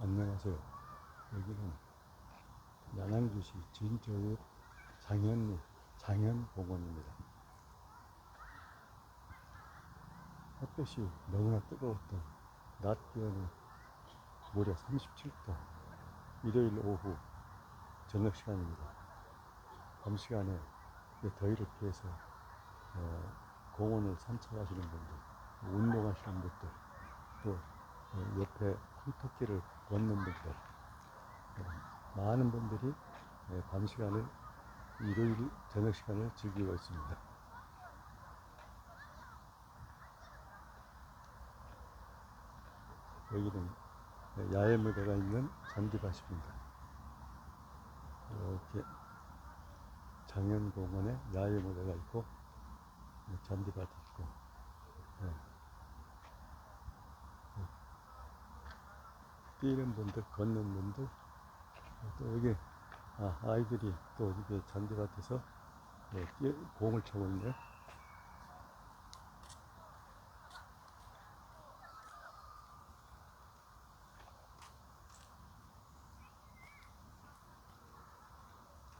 안녕하세요. 여기는 양양주시 진저읍 장현리 장현공원입니다. 햇볕이 너무나 뜨거웠던 낮 기온이 무려 37도. 일요일 오후 저녁 시간입니다. 밤 시간에 이 더위를 피해서 어, 공원을 산책하시는 분들, 운동하시는 분들, 또 어, 옆에 콩 토끼를 걷는 분들, 어, 많은 분들이 예, 밤 시간을 일요일 저녁 시간을 즐기고 있습니다. 여기는 야외 무대가 있는 잔디밭입니다. 이렇게 장현공원에 야외 무대가 있고 예, 잔디밭이 있고 예. 뛰는 분들, 걷는 분들, 또 여기 아, 아이들이 또 이게 잔디밭에서 예, 뛰, 공을 차고 있네요.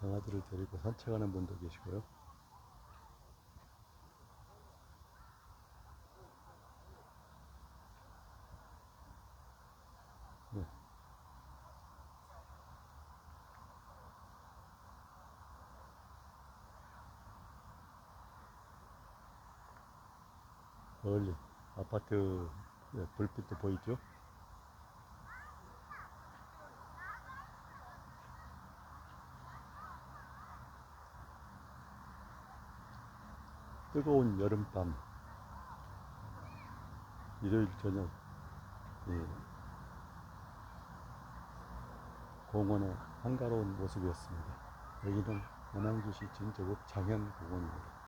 강아지를 데리고 산책하는 분도 계시고요. 네. 멀리 아파트 네, 불빛도 보이죠? 뜨거운 여름밤 일요일 저녁 예, 공원의 한가로운 모습이었습니다. 여기는 원양주시 진저읍 장현공원입니다.